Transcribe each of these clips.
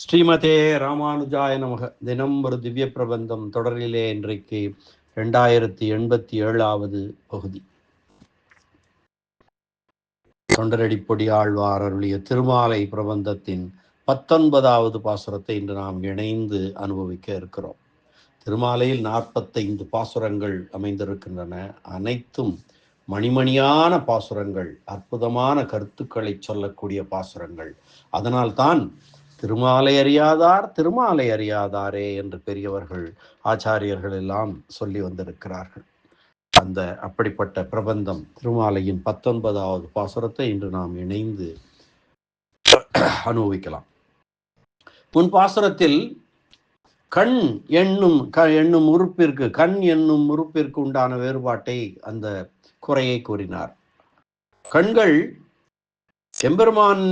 ஸ்ரீமதே ராமானுஜாய நமக. தினம் ஒரு திவ்ய பிரபந்தம் தொடரிலே இன்றைக்கு ரெண்டாயிரத்தி எண்பத்தி ஏழாவது பகுதி. தொண்டரடிப்பொடி ஆழ்வார் அருளிய திருமாலை பிரபந்தத்தின் பத்தொன்பதாவது பாசுரத்தை இன்று நாம் இணைந்து அனுபவிக்க இருக்கிறோம். திருமாலையில் நாற்பத்தைந்து பாசுரங்கள் அமைந்திருக்கின்றன. அனைத்தும் மணிமணியான பாசுரங்கள் அற்புதமான கருத்துக்களை சொல்லக்கூடிய பாசுரங்கள். அதனால்தான் திருமாலை அறியாதார் திருமாலை அறியாதாரே என்று பெரியவர்கள் ஆச்சாரியர்கள் எல்லாம் சொல்லி வந்திருக்கிறார்கள். அந்த அப்படிப்பட்ட பிரபந்தம் திருமாலையின் பத்தொன்பதாவது பாசுரத்தை இன்று நாம் இணைந்து அனுபவிக்கலாம். முன் பாசுரத்தில் கண் என்னும் க என்னும் உறுப்பிற்கு கண் என்னும் உறுப்பிற்கு உண்டான வேறுபாட்டை அந்த குறையை கூறினார். கண்கள் எம்பெருமான்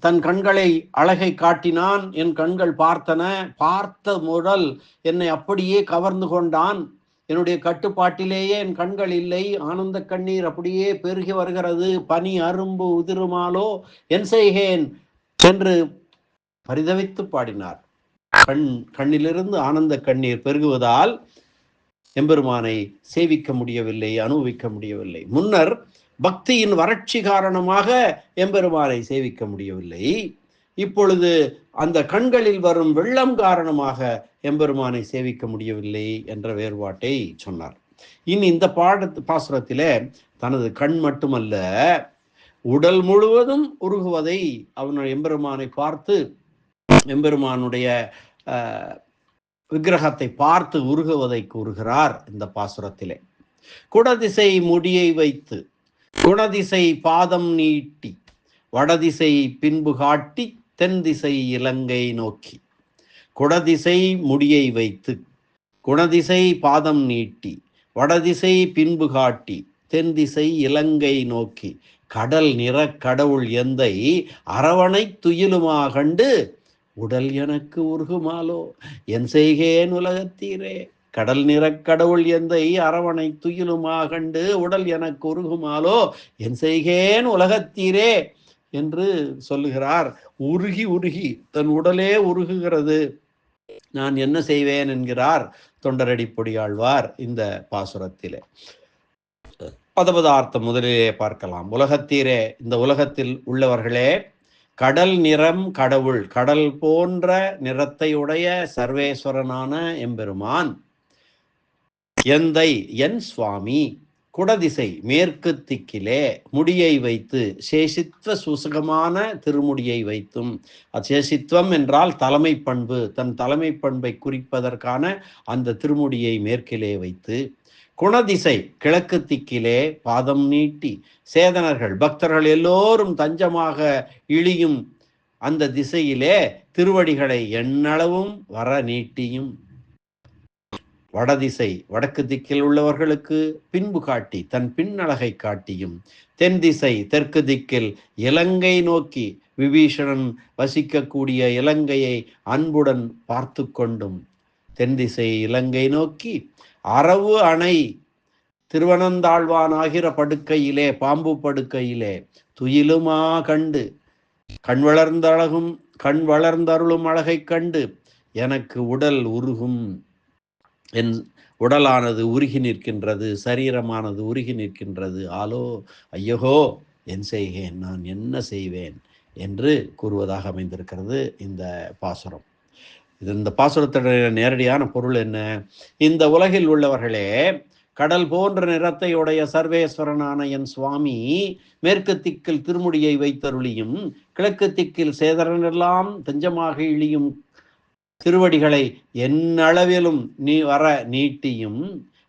தன் கண்களை அழகை காட்டினான். என் கண்கள் பார்த்தன. பார்த்த முதல் என்னை அப்படியே கவர்ந்து கொண்டான். என்னுடைய கட்டுப்பாட்டிலேயே என் கண்கள் இல்லை. ஆனந்த கண்ணீர் அப்படியே பெருகி வருகிறது. பனி அரும்பு உதிருமாலோ என் செய்கேன் என்று பரிதவித்து பாடினார். கண் கண்ணிலிருந்து ஆனந்த கண்ணீர் பெருகுவதால் எம்பெருமானை சேவிக்க முடியவில்லை அனுபவிக்க முடியவில்லை. முன்னர் பக்தியின் வறட்சி காரணமாக எம்பெருமானை சேவிக்க முடியவில்லை. இப்பொழுது அந்த கண்களில் வரும் வெள்ளம் காரணமாக எம்பெருமானை சேவிக்க முடியவில்லை என்ற வேறுபாட்டை சொன்னார். இனி இந்த பாட பாசுரத்திலே தனது கண் மட்டுமல்ல உடல் முழுவதும் உருகுவதை அவன் எம்பெருமானை பார்த்து எம்பெருமானுடைய விக்கிரகத்தை பார்த்து உருகுவதை கூறுகிறார் இந்த பாசுரத்திலே. குடதிசை முடியை வைத்து குணதிசை பாதம் நீட்டி வடதிசை பின்பு காட்டி தென் திசை இலங்கை நோக்கி. குடதிசை முடியை வைத்து குணதிசை பாதம் நீட்டி வடதிசை பின்பு காட்டி தென் திசை இலங்கை நோக்கி. கடல் நிற கடவுள் எந்தை அரவணை துயிலுமா கண்டு உடல் எனக்கு உருகுமாலோ என் செய்கேன் உலகத்தீரே. கடல் நிறக் கடவுள் எந்தை அரவணை துயிலுமாகண்டு உடல் எனக்கு உருகுமாலோ என் செய்கேன் உலகத்தீரே என்று சொல்லுகிறார். உருகி உருகி தன் உடலே உருகுகிறது. நான் என்ன செய்வேன் என்கிறார் தொண்டரடி பொடியாழ்வார் இந்த பாசுரத்திலே. பதபதார்த்தம் முதலிலே பார்க்கலாம். உலகத்தீரே இந்த உலகத்தில் உள்ளவர்களே கடல் நிறம் கடவுள் கடல் போன்ற நிறத்தை உடைய சர்வேஸ்வரனான எம்பெருமான் எந்தை என் சுவாமி குடதிசை மேற்கு திக்கிலே முடியை வைத்து சேஷித்வ சுசகமான திருமுடியை வைத்தும் சேஷித்வம் என்றால் தலைமை பண்பு தன் தலைமை பண்பை குறிப்பதற்கான அந்த திருமுடியை மேற்கிலே வைத்து குணதிசை கிழக்கு திக்கிலே பாதம் நீட்டி சேதனர்கள் பக்தர்கள் எல்லோரும் தஞ்சமாக இழியும் அந்த திசையிலே திருவடிகளை எண்ணளவும் வர நீட்டியும். வடதிசை வடக்கு திக்கில் உள்ளவர்களுக்கு பின்பு காட்டி தன் பின்னழகை காட்டியும் தென் திசை தெற்கு திக்கில் இலங்கை நோக்கி விபீஷணன் வசிக்கக்கூடிய இலங்கையை அன்புடன் பார்த்து கொண்டும். தென் திசை இலங்கை நோக்கி அரவு அணை திருவனந்தாழ்வான் ஆகிற படுக்கையிலே பாம்பு படுக்கையிலே துயிலுமா கண்டு கண் வளர்ந்த அழகும் கண் வளர்ந்தருளும் அழகை கண்டு எனக்கு உடல் உருகும். என் உடலானது உருகி நிற்கின்றது சரீரமானது உருகி நிற்கின்றது. ஆலோ ஐயகோ என் செய்கேன் நான் என்ன செய்வேன் என்று கூறுவதாக அமைந்திருக்கிறது இந்த பாசுரம். இது இந்த பாசுரத்தினுடைய நேரடியான பொருள் என்ன? இந்த உலகில் உள்ளவர்களே கடல் போன்ற நிறத்தை உடைய சர்வேஸ்வரனான என் சுவாமி மேற்கு திக்கில் திருமுடியை வைத்தருளியும் கிழக்கு திக்கில் சேதரனெல்லாம் தஞ்சமாக இழியும் திருவடிகளை என்னளவிலும் நீ வர நீட்டியும்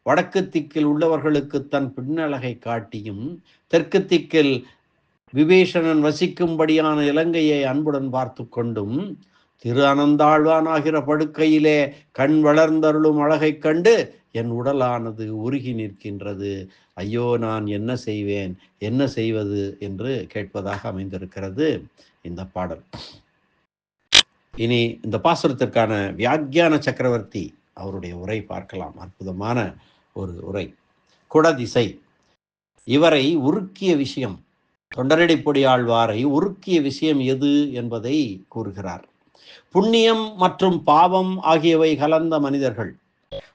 வடக்கு திக்கில் உள்ளவர்களுக்கு தன் பின்னழகை காட்டியும் தெற்கு திக்கில் விபீஷணன் வசிக்கும்படியான இலங்கையை அன்புடன் பார்த்து கொண்டும் திரு அனந்தாழ்வானாகிற படுக்கையிலே கண் வளர்ந்தருளும் அழகைக் கண்டு என் உடலானது உருகி நிற்கின்றது. ஐயோ நான் என்ன செய்வேன்? என்ன செய்வது? என்று கேட்பதாக அமைந்திருக்கிறது இந்த பாடல். இனி இந்த பாசுரத்திற்கான வியாக்கியான சக்கரவர்த்தி அவருடைய உரை பார்க்கலாம். அற்புதமான ஒரு உரை. குடதிசை. இவரை உருக்கிய விஷயம் தொண்டரடி பொடியாழ்வாரை உருக்கிய விஷயம் எது என்பதை கூறுகிறார். புண்ணியம் மற்றும் பாவம் ஆகியவை கலந்த மனிதர்கள்.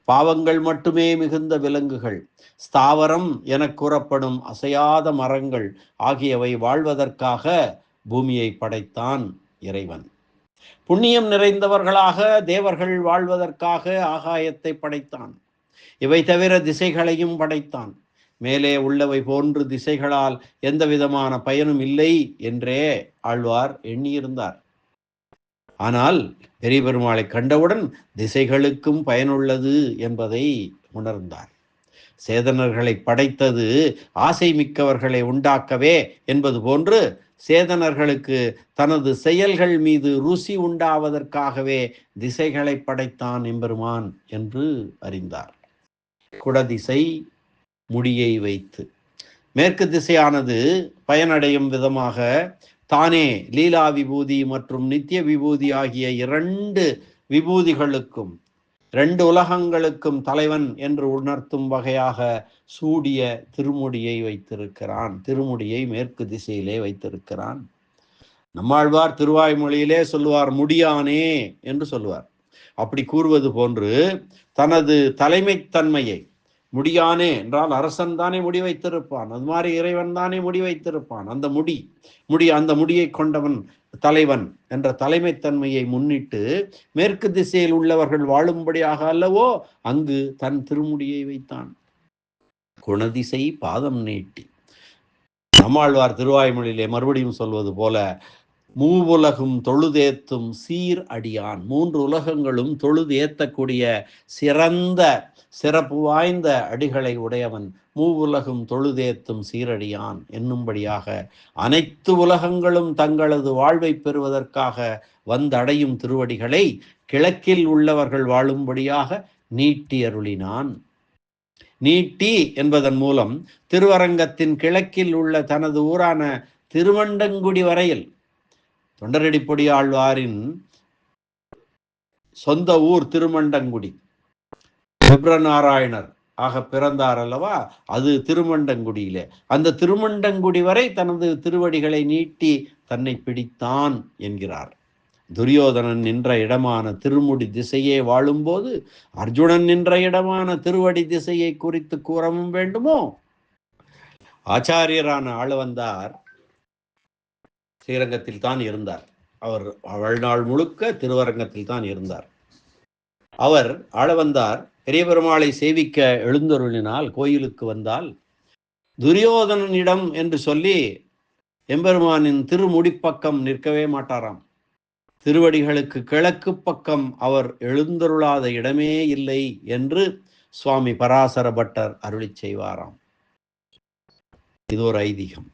பாவங்கள் மட்டுமே மிகுந்த விலங்குகள். ஸ்தாவரம் என கூறப்படும் அசையாத மரங்கள் ஆகியவை வாழ்வதற்காக பூமியை படைத்தான் இறைவன். புண்ணியம் நிறைந்தவர்களாக தேவர்கள் வாழ்வதற்காக ஆகாயத்தை படைத்தான். இவை தவிர திசைகளையும் படைத்தான். மேலே உள்ளவை போன்று திசைகளால் எந்த விதமான பயனும் இல்லை என்றே ஆழ்வார் எண்ணியிருந்தார். ஆனால் பெரிய பெருமாளை கண்டவுடன் திசைகளுக்கும் பயனுள்ளது என்பதை உணர்ந்தார். சேதனர்களை படைத்தது ஆசை மிக்கவர்களை உண்டாக்கவே என்பது போன்று சேதனர்களுக்கு தனது செயல்கள் மீது ருசி உண்டாவதற்காகவே திசைகளை படைத்தான் எம்பெருமான் என்று அறிந்தார். குடதிசை முடியை வைத்து. மேற்கு திசையானது பயனடையும் விதமாக தானே லீலா விபூதி மற்றும் நித்திய விபூதி ஆகிய இரண்டு விபூதிகளுக்கும் ரெண்டு உலகங்களுக்கும் தலைவன் என்று உணர்த்தும் வகையாக சூடிய திருமுடியை வைத்திருக்கிறான். திருமுடியை மேற்கு திசையிலே வைத்திருக்கிறான். நம்மாழ்வார் திருவாய்மொழியிலே சொல்லுவார் முடியானே என்று சொல்லுவார். அப்படி கூறுவது போன்று தனது தலைமைத்தன்மையை முடியானே என்றால் அரசன் தானே முடி வைத்திருப்பான். அது மாதிரி இறைவன் தானே முடி வைத்திருப்பான். அந்த முடி முடி அந்த முடியை கொண்டவன் தலைவன் என்ற தலைமைத்தன்மையை முன்னிட்டு மேற்கு திசையில் உள்ளவர்கள் வாழும்படியாக அல்லவோ அங்கு தன் திருமுடியை வைத்தான். குணதிசை பாதம் நீட்டி. நம்மாழ்வார் திருவாய்மொழியிலே மறுபடியும் சொல்வது போல மூவுலகும் தொழுதேத்தும் சீர் அடியான். மூன்று உலகங்களும் தொழுது ஏத்தக்கூடிய சிறந்த சிறப்பு வாய்ந்த அடிகளை உடையவன் மூவுலகும் தொழுதேத்தும் சீரடியான் என்னும்படியாக அனைத்து உலகங்களும் தங்களது வாழ்வை பெறுவதற்காக வந்தடையும் திருவடிகளை கிழக்கில் உள்ளவர்கள் வாழும்படியாக நீட்டி அருளினான். நீட்டி என்பதன் மூலம் திருவரங்கத்தின் கிழக்கில் உள்ள தனது ஊரான திருவண்டங்குடி வரையில் தொண்டரடிப்பொடி ஆழ்வாரின் சொந்த ஊர் திருமண்டங்குடி செப்ரநாராயணர் ஆக பிறந்தார் அல்லவா அது திருமண்டங்குடியிலே. அந்த திருமண்டங்குடி வரை தனது திருவடிகளை நீட்டி தன்னை பிடித்தான் என்கிறார். துரியோதனன் நின்ற இடமான திருமுடி திசையே வாழும்போது அர்ஜுனன் நின்ற இடமான திருவடி திசையை குறித்து கூறவும் வேண்டுமோ? ஆச்சாரியரான ஆளுவந்தார் ஸ்ரீரங்கத்தில் தான் இருந்தார். அவர் வாழ்நாள் முழுக்க திருவரங்கத்தில் தான் இருந்தார். அவர் ஆளவந்தார் பெரிய பெருமாளை சேவிக்க எழுந்தருளினால் கோயிலுக்கு வந்தால் துரியோதனனிடம் என்று சொல்லி எம்பெருமானின் திருமுடிப்பக்கம் நிற்கவே மாட்டாராம். திருவடிகளுக்கு கிழக்கு பக்கம் அவர் எழுந்தருளாத இடமே இல்லை என்று சுவாமி பராசர பட்டர் அருளி செய்வாராம். இது ஒரு ஐதீகம்.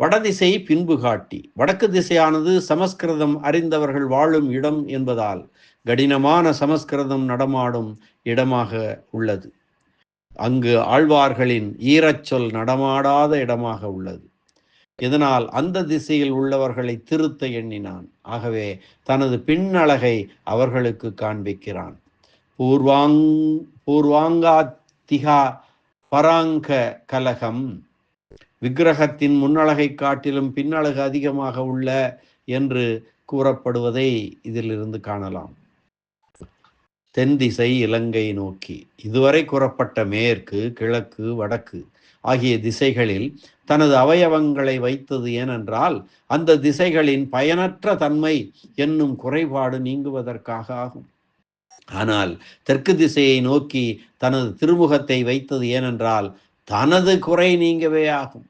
வடதிசை பின்பு காட்டி வடக்கு திசையானது சமஸ்கிருதம் அறிந்தவர்கள் வாழும் இடம் என்பதால் கடினமான சமஸ்கிருதம் நடமாடும் இடமாக உள்ளது. அங்கு ஆழ்வார்களின் ஈரச்சொல் நடமாடாத இடமாக உள்ளது. இதனால் அந்த திசையில் உள்ளவர்களை திருத்த எண்ணினான். ஆகவே தனது பின்னழகை அவர்களுக்கு காண்பிக்கிறான். பூர்வாங் பூர்வாங்காத்திகா பராங்க கலகம். விக்கிரகத்தின் முன்னழகை காட்டிலும் பின்னழகு அதிகமாக உள்ள என்று கூறப்படுவதை இதிலிருந்து காணலாம். தென் திசை இலங்கை நோக்கி. இதுவரை கூறப்பட்ட மேற்கு கிழக்கு வடக்கு ஆகிய திசைகளில் தனது அவயவங்களை வைத்தது ஏனென்றால் அந்த திசைகளின் பயனற்ற தன்மை என்னும் குறைபாடு நீங்குவதற்காக ஆகும். ஆனால் தெற்கு திசையை நோக்கி தனது திருமுகத்தை வைத்தது ஏனென்றால் தனது குறை நீங்கவே ஆகும்.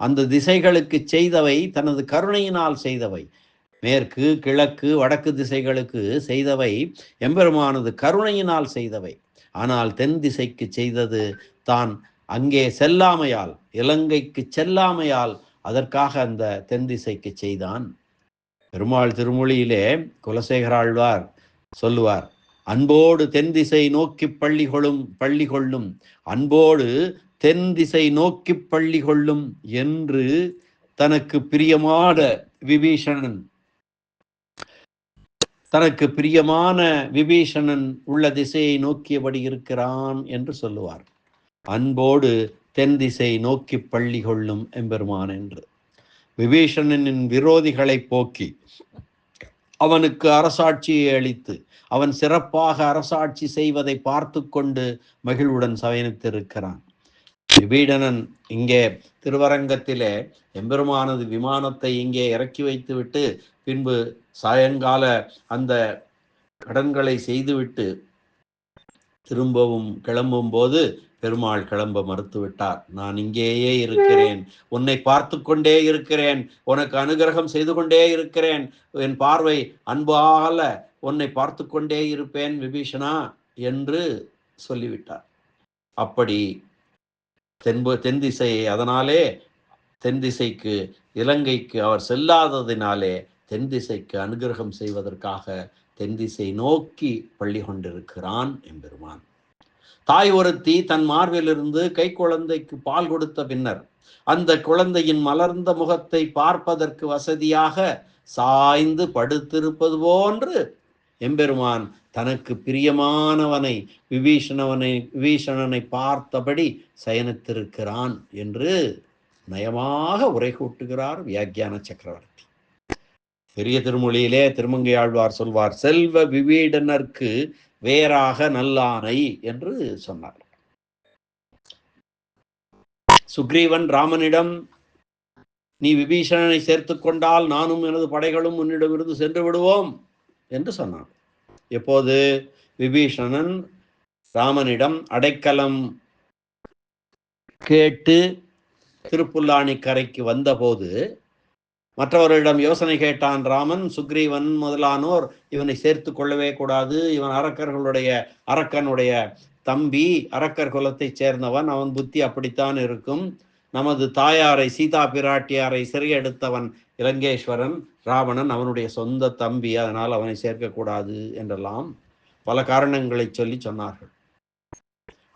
அந்த திசைகளுக்கு செய்தவை தனது கருணையினால் செய்தவை. மேற்கு கிழக்கு வடக்கு திசைகளுக்கு செய்தவை எம்பெருமானது கருணையினால் செய்தவை. ஆனால் தென் திசைக்கு செய்தது தான் அங்கே செல்லாமையால் இலங்கைக்கு செல்லாமையால் அதற்காக அந்த தென் திசைக்கு செய்தான். பெருமாள் திருமொழியிலே குலசேகராழ்வார் சொல்லுவார் அன்போடு தென் திசை நோக்கி பள்ளி கொள்ளும் பள்ளி கொள்ளும். அன்போடு தென் திசை நோக்கி பள்ளி கொள்ளும் என்று தனக்கு பிரியமான விபீஷணன் தனக்கு பிரியமான விபீஷணன் உள்ள திசையை நோக்கியபடி இருக்கிறான் என்று சொல்லுவார். அன்போடு தென் திசை நோக்கி பள்ளி கொள்ளும் எம்பெருமான் என்று. விபீஷணனின் விரோதிகளை போக்கி அவனுக்கு அரசாட்சியை அளித்து அவன் சிறப்பாக அரசாட்சி செய்வதை பார்த்து கொண்டு மகிழ்வுடன் சயனித்திருக்கிறான். விபீடனன் இங்கே திருவரங்கத்திலே எம்பெருமானது விமானத்தை இங்கே இறக்கி வைத்துவிட்டு பின்பு சாயங்கால அந்த கடன்களை செய்துவிட்டு திரும்பவும் கிளம்பும் போது பெருமாள் கிளம்ப மறுத்துவிட்டார். நான் இங்கேயே இருக்கிறேன். உன்னை பார்த்து கொண்டே இருக்கிறேன். உனக்கு அனுகிரகம் செய்து கொண்டே இருக்கிறேன். என் பார்வை அன்பால உன்னை பார்த்து கொண்டே இருப்பேன் விபீஷணா என்று சொல்லிவிட்டார். அப்படி தென்பு தென் திசை அதனாலே தென் திசைக்கு இலங்கைக்கு அவர் செல்லாததினாலே தென் திசைக்கு அனுகிரகம் செய்வதற்காக தென் திசை நோக்கி பள்ளி கொண்டிருக்கிறான் எம்பெருமான். தாய் ஒருத்தி தன் மார்பிலிருந்து கை குழந்தைக்கு பால் கொடுத்த பின்னர் அந்த குழந்தையின் மலர்ந்த முகத்தை பார்ப்பதற்கு வசதியாக சாய்ந்து படுத்திருப்பது போன்று எம்பெருமான் தனக்கு பிரியமானவனை விபீஷணவனை விபீஷணனை பார்த்தபடி சயனித்திருக்கிறான் என்று நயமாக உரை கூட்டுகிறார் வியாக்கியான சக்கரவர்த்தி. பெரிய திருமொழியிலே திருமங்கை ஆழ்வார் சொல்வார் செல்வ விபீடனர்க்கு வேறாக நல்லானை என்று சொன்னார். சுக்ரீவன் ராமனிடம் நீ விபீஷணனை சேர்த்து கொண்டால் நானும் எனது படைகளும் உன்னிடமிருந்து சென்று விடுவோம் என்று சொன்னான். எப்போது? விபீஷணன் ராமனிடம் அடைக்கலம் கேட்டு திருப்புல்லாணி கரைக்கு வந்தபோது மற்றவர்களிடம் யோசனை கேட்டான் ராமன் சுக்ரீவன் முதலானோர் இவனை சேர்த்து கொள்ளவே கூடாது. இவன் அரக்கர்களுடைய அரக்கனுடைய தம்பி அரக்கர் குலத்தைச் சேர்ந்தவன் அவன் புத்தி அப்படித்தான் இருக்கும். நமது தாயாரை சீதா பிராட்டியாரை சிறையெடுத்தவன் இலங்கேஸ்வரன் ராவணன் அவனுடைய சொந்த தம்பி அதனால் அவனை சேர்க்கக்கூடாது என்றெல்லாம் பல காரணங்களை சொல்லி சொன்னார்கள்.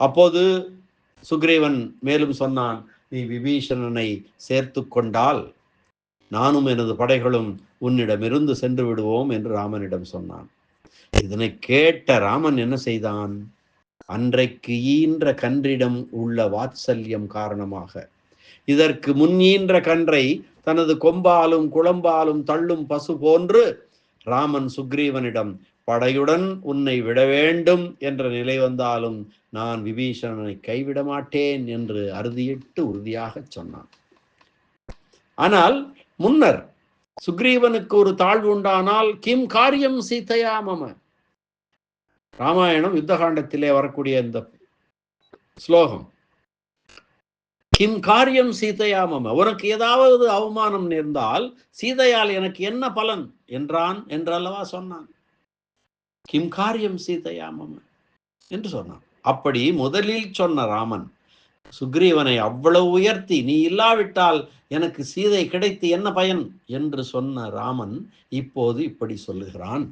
அப்போது சுக்ரீவன் மேலும் சொன்னான் நீ விபீஷணனை சேர்த்து கொண்டால் நானும் எனது படைகளும் உன்னிடமிருந்து சென்று விடுவோம் என்று ராமனிடம் சொன்னான். இதனை கேட்ட ராமன் என்ன செய்தான்? அன்றைக்கு ஈன்ற கன்றிடம் உள்ள வாத்சல்யம் காரணமாக இதற்கு முன்னீன்ற கன்றை தனது கொம்பாலும் குளம்பாலும் தள்ளும் பசு போன்று ராமன் சுக்ரீவனிடம் படையுடன் உன்னை விட வேண்டும் என்ற நிலை வந்தாலும் நான் விபீஷணனை கைவிட மாட்டேன் என்று அறுதியிட்டு உறுதியாக சொன்னான். ஆனால் முன்னர் சுக்ரீவனுக்கு ஒரு தாழ்வு உண்டானால் கிம் காரியம் சீதையா மம? ராமாயணம் யுத்தகாண்டத்திலே வரக்கூடிய இந்த ஸ்லோகம். கிம் காரியம் சீதையாமம. உனக்கு ஏதாவது அவமானம் நேர்ந்தால் சீதையால் எனக்கு என்ன பலன்? என்றான் என்றல்லவா சொன்னான். கிம் காரியம் சீதையாமம் என்று சொன்னான். அப்படி முதலில் சொன்ன ராமன் சுக்ரீவனை அவ்வளவு உயர்த்தி நீ இல்லாவிட்டால் எனக்கு சீதை கிடைத்து என்ன பயன்? என்று சொன்ன ராமன் இப்போது இப்படி சொல்லுகிறான்.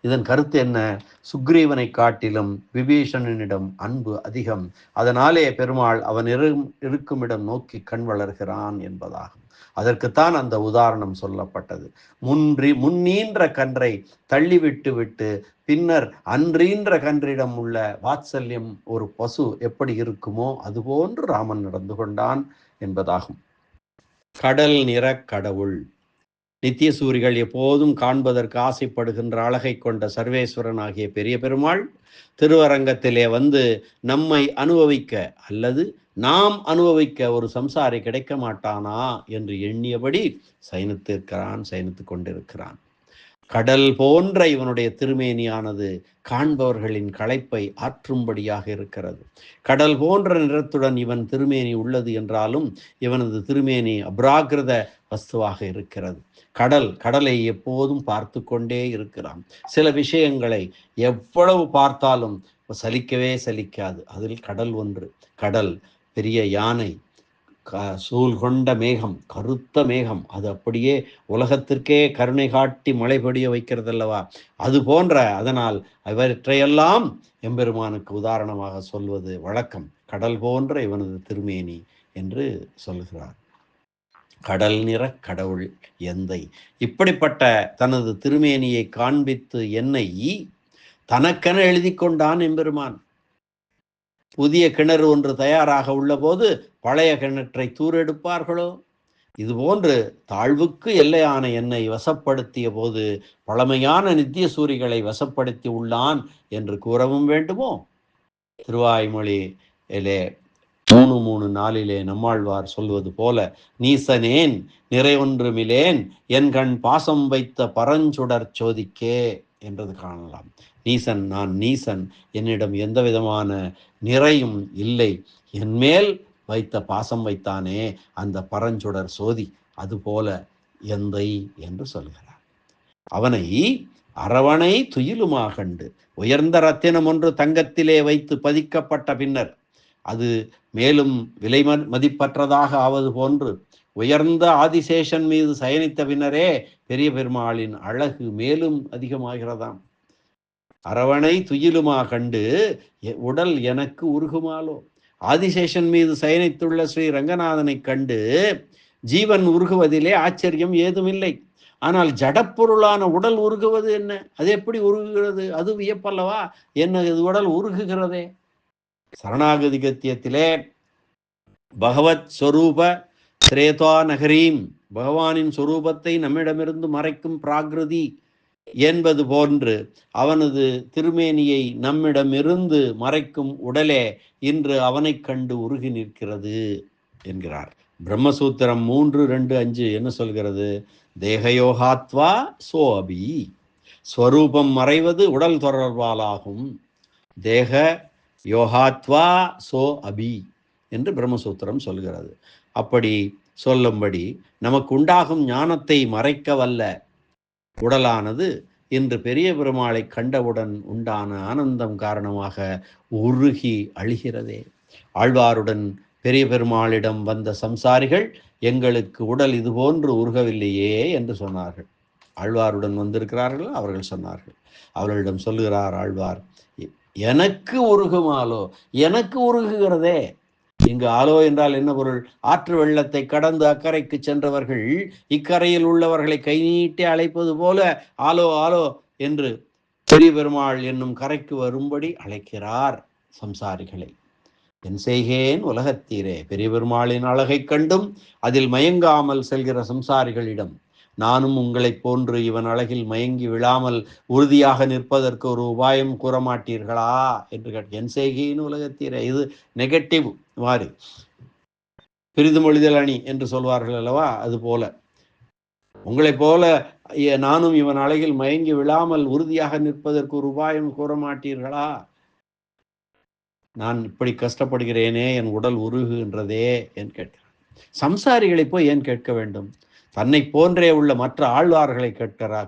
இதன் கருத்து என்ன? சுக்ரீவனை காட்டிலும் விபீஷணனிடம் அன்பு அதிகம். அதனாலே பெருமாள் அவன் இரு இருக்குமிடம் நோக்கி கண் வளர்கிறான் என்பதாகும். அதற்குத்தான் அந்த உதாரணம் சொல்லப்பட்டது. முன்றி முன்னீன்ற கன்றை தள்ளிவிட்டு விட்டு பின்னர் அன்றீன்ற கன்றிடம் உள்ள வாத்சல்யம் ஒரு பசு எப்படி இருக்குமோ அதுபோன்று ராமன் நடந்து கொண்டான் என்பதாகும். கடல் நிற கடவுள். நித்திய சூரிகள் எப்போதும் காண்பதற்கு ஆசைப்படுகின்ற அழகை கொண்ட சர்வேஸ்வரன் ஆகிய பெரிய பெருமாள் திருவரங்கத்திலே வந்து நம்மை அனுபவிக்க அல்லது நாம் அனுபவிக்க ஒரு சம்சாரி கிடைக்க மாட்டானா என்று எண்ணியபடி சயனித்திருக்கிறான் சயனித்து கொண்டிருக்கிறான். கடல் போன்ற இவனுடைய திருமேனியானது காண்பவர்களின் களைப்பை ஆற்றும்படியாக இருக்கிறது. கடல் போன்ற நிறத்துடன் இவன் திருமேனி உள்ளது என்றாலும் இவனது திருமேனி அபிராகிருத வஸ்துவாக இருக்கிறது. கடல் கடலை எப்போதும் பார்த்து கொண்டே இருக்கிறான். சில விஷயங்களை எவ்வளவு பார்த்தாலும் சலிக்கவே சலிக்காது. அதில் கடல் ஒன்று. கடல் பெரிய யானை க சூழ் கொண்ட மேகம் கருத்த மேகம். அது அப்படியே உலகத்திற்கே கருணை காட்டி மழை பொடிய வைக்கிறதல்லவா? அது போன்ற அதனால் அவற்றையெல்லாம் எம்பெருமானுக்கு உதாரணமாக சொல்வது வழக்கம். கடல் போன்ற இவனது திருமேனி என்று சொல்கிறார். கடல் நிற கடவுள் எந்தை. இப்படிப்பட்ட தனது திருமேனியை காண்பித்து என்னை தனக்கென எழுதி கொண்டான் எம்பெருமான். புதிய கிணறு ஒன்று தயாராக உள்ளபோது பழைய கிணற்றை தூரெடுப்பார்களோ இதுபோன்று தாழ்வுக்கு எல்லையான என்னை வசப்படுத்திய போது பழமையான நித்திய சூரிகளை வசப்படுத்தி உள்ளான் என்று கூறவும் வேண்டுமோ? திருவாய்மொழி மூணு மூணு நாளிலே நம்மாழ்வார் சொல்வது போல நீசனேன் நிறைவொன்றுமிலேன் என் கண் பாசம் வைத்த பரஞ்சுடர் சோதிக்கே என்றது காணலாம். நீசன் நான் நீசன் என்னிடம் எந்த விதமான நிறையும் இல்லை. என்மேல் வைத்த பாசம் வைத்தானே அந்த பரஞ்சுடர் சோதி அதுபோல எந்தை என்று சொல்கிறார். அவனை அரவணை துயிலுமாகண்டு உயர்ந்த ரத்தினம் ஒன்று தங்கத்திலே வைத்து பதிக்கப்பட்ட பின்னர் அது மேலும் விலை மதிப்பற்றதாக ஆவது போன்று உயர்ந்த ஆதிசேஷன் மீது சயனித்த பின்னரே பெரிய பெருமாளின் அழகு மேலும் அதிகமாகிறதாம். அரவணை துயிலுமா கண்டு உடல் எனக்கு உருகுமாலோ? ஆதிசேஷன் மீது சயனித்துள்ள ஸ்ரீ ரங்கநாதனை கண்டு ஜீவன் உருகுவதிலே ஆச்சரியம் ஏதுமில்லை. ஆனால் ஜடப்பொருளான உடல் உருகுவது என்ன? அது எப்படி உருகுகிறது? அது வியப்பல்லவா? என்ன இது உடல் உருகுகிறதே? சரணாகதி கத்தியத்திலே பகவத் ஸ்வரூப திரேதா நகரீம். பகவானின் சொரூபத்தை நம்மிடமிருந்து மறைக்கும் பிராகிருதி என்பது போன்று அவனது திருமேனியை நம்மிடமிருந்து மறைக்கும் உடலே இன்று அவனைக் கண்டு உருகி நிற்கிறது என்கிறார். பிரம்மசூத்திரம் மூன்று ரெண்டு அஞ்சு என்ன சொல்கிறது? தேகயோகாத்வா சோ அபி ஸ்வரூபம் மறைவது உடல் தொடர்பாலாகும். தேக யோகாத்வா சோ அபி என்று பிரம்மசூத்திரம் சொல்கிறது. அப்படி சொல்லும்படி நமக்கு உண்டாகும் ஞானத்தை மறைக்க வல்ல உடலானது இன்று பெரிய பெருமாளை கண்டவுடன் உண்டான ஆனந்தம் காரணமாக உருகி அழிகிறதே. ஆழ்வாருடன் பெரிய பெருமாளிடம் வந்த சம்சாரிகள் எங்களுக்கு உடல் இதுபோன்று உருகவில்லையே என்று சொன்னார்கள். ஆழ்வாருடன் வந்திருக்கிறார்கள்? அவர்கள் சொன்னார்கள். அவர்களிடம் சொல்லுகிறார் ஆழ்வார் எனக்கு உருகுமாலோ? எனக்கு உருகுகிறதே. இங்கு ஆலோ என்றால் என்ன பொருள்? ஆற்று வெள்ளத்தை கடந்து அக்கறைக்கு சென்றவர்கள் இக்கரையில் உள்ளவர்களை கை நீட்டி அழைப்பது போல ஆலோ ஆலோ என்று பெரிய பெருமாள் என்னும் கரைக்கு வரும்படி அழைக்கிறார் சம்சாரிகளை. என் செய்கேன் உலகத்தீரே. பெரிய பெருமாளின் அழகை கண்டும் அதில் மயங்காமல் செல்கிற சம்சாரிகளிடம் நானும் உங்களைப் போன்று இவன் அழகில் மயங்கி விழாமல் உறுதியாக நிற்பதற்கு ஒரு உபாயம் கூற மாட்டீர்களா என்று கேட்ட என் செய்கையின் உலகத்தீர இது நெகட்டிவ் மாறி பிரிதுமொழிதல் அணி என்று சொல்வார்கள் அல்லவா? அது போல. உங்களைப் போல நானும் இவன் அழகில் மயங்கி விழாமல் உறுதியாக நிற்பதற்கு ஒரு உபாயம் கூற மாட்டீர்களா நான் இப்படி கஷ்டப்படுகிறேனே என் உடல் உருகுகின்றதே என்று கேட்டேன். சம்சாரிகளை போய் ஏன் கேட்க வேண்டும்? தன்னை போன்றே உள்ள மற்ற ஆழ்வார்களை கேட்கிறா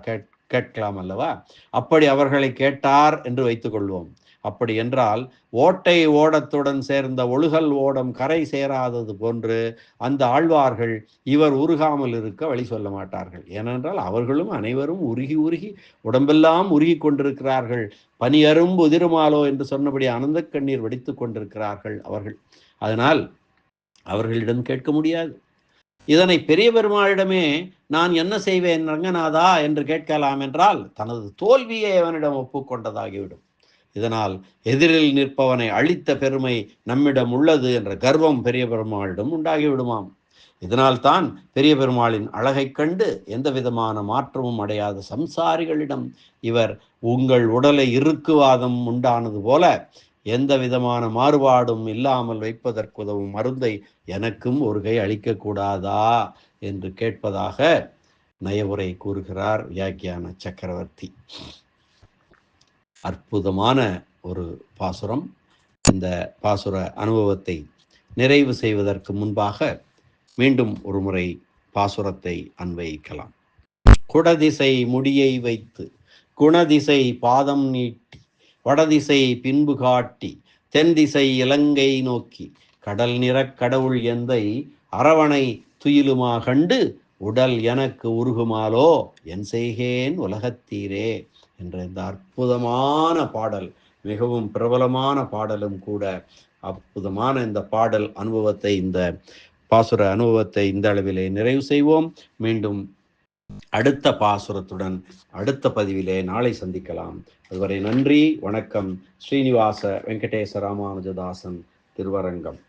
கேட்கலாம் அல்லவா? அப்படி அவர்களை கேட்டார் என்று வைத்துக் கொள்வோம். அப்படி என்றால் ஓட்டை ஓடத்துடன் சேர்ந்த ஒழுகல் ஓடம் கரை சேராதது போன்று அந்த ஆழ்வார்கள் இவர் உருகாமல் இருக்க வழி சொல்ல மாட்டார்கள். ஏனென்றால் அவர்களும் அனைவரும் உருகி உருகி உடம்பெல்லாம் உருகி கொண்டிருக்கிறார்கள். பனியரும் உதிருமாலோ என்று சொன்னபடி ஆனந்த கண்ணீர் வெடித்துக் கொண்டிருக்கிறார்கள் அவர்கள். அதனால் அவர்களிடம் கேட்க முடியாது. இதனை பெரிய பெருமாளிடமே நான் என்ன செய்வேன் ரங்கநாதா என்று கேட்கலாம் என்றால் தனது தோல்வியை அவனிடம் ஒப்புக்கொண்டதாகிவிடும். இதனால் எதிரில் நிற்பவனை அழித்த பெருமை நம்மிடம் உள்ளது என்ற கர்வம் பெரிய பெருமாளிடம் உண்டாகிவிடுமாம். இதனால் தான் பெரிய பெருமாளின் அழகைக் கண்டு எந்த விதமான மாற்றமும் அடையாத சம்சாரிகளிடம் இவர் உங்கள் உடலை இறுக்குவாதம் உண்டானது போல எந்த விதமான மாறுபாடும் இல்லாமல் வைப்பதற்கு உதவும் மருந்தை எனக்கும் ஒரு கை அளிக்கக்கூடாதா? என்று கேட்பதாக நயவுரை கூறுகிறார் வியாக்கியான சக்கரவர்த்தி. அற்புதமான ஒரு பாசுரம். இந்த பாசுர அனுபவத்தை நிறைவு செய்வதற்கு முன்பாக மீண்டும் ஒரு முறை பாசுரத்தை அன்வயிக்கலாம். குடதிசை முடியை வைத்து குணதிசை பாதம் நீட்டி வடதிசை பின்பு காட்டி தென் திசை இலங்கை நோக்கி கடல் நிறக் கடவுள் எந்தை அரவணை துயிலுமா கண்டு உடல் எனக்கு உருகுமாலோ என் செய்கேன் உலகத்தீரே என்ற இந்த அற்புதமான பாடல் மிகவும் பிரபலமான பாடலும் கூட அற்புதமான இந்த பாடல் அனுபவத்தை இந்த பாசுர அனுபவத்தை இந்த அளவிலே நிறைவு செய்வோம். மீண்டும் அடுத்த பாசுரத்துடன் அடுத்த பதிவிலே நாளை சந்திக்கலாம். அதுவரை நன்றி வணக்கம். ஸ்ரீனிவாச வெங்கடேச ராமானுஜதாசன் திருவரங்கம்.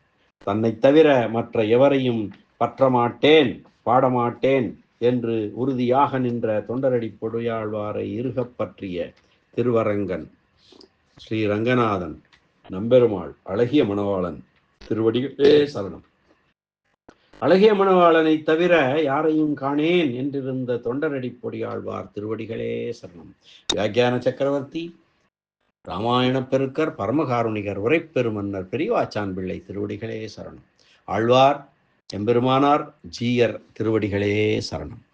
தன்னை தவிர மற்ற எவரையும் பற்ற மாட்டேன் பாடமாட்டேன் என்று உறுதியாக நின்ற தொண்டரடி பொடியாழ்வாரை இருகப் பற்றிய திருவரங்கன் ஸ்ரீ ரங்கநாதன் நம்பெருமாள் அழகிய மணவாளன் திருவடிகளே சரணம். அழகிய மணவாளனை தவிர யாரையும் காணேன் என்றிருந்த தொண்டரடி பொடியாழ்வார் திருவடிகளே சரணம். வியாக்கியான சக்கரவர்த்தி ராமாயண பெருக்கர் பரமகாருணிகர் உரைப்பெருமன்னர் பெரியவாச்சான் பிள்ளை திருவடிகளே சரணம். ஆழ்வார் எம்பெருமானார் ஜீயர் திருவடிகளே சரணம்.